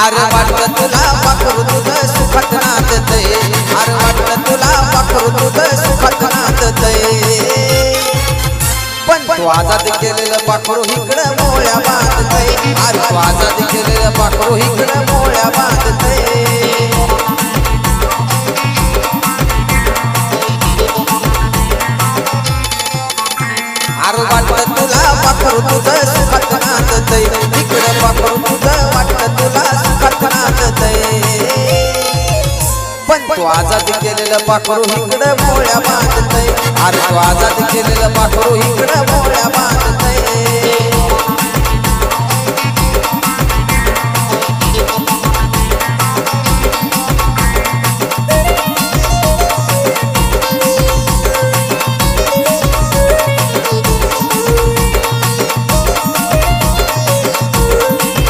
R वाटत तुला पाखरू तुझं सुखात नाचतय आर वाटत तुला पाखरू तुझं सुखात नाचतय पण तू आजाद केलेलं पाखरू इकडं मोळ्या बांधतय. आर तू आजाद केलेलं पाखरू इकडं मोळ्या बांधतय. अरे वाटलं तुला पाखरू तुझं तो आजाद केलेलं पाखरू इकडं मोळ्या बांधतय. अरे तो आजाद केलेलं पाखरू इकडं मोळ्या बांधतय.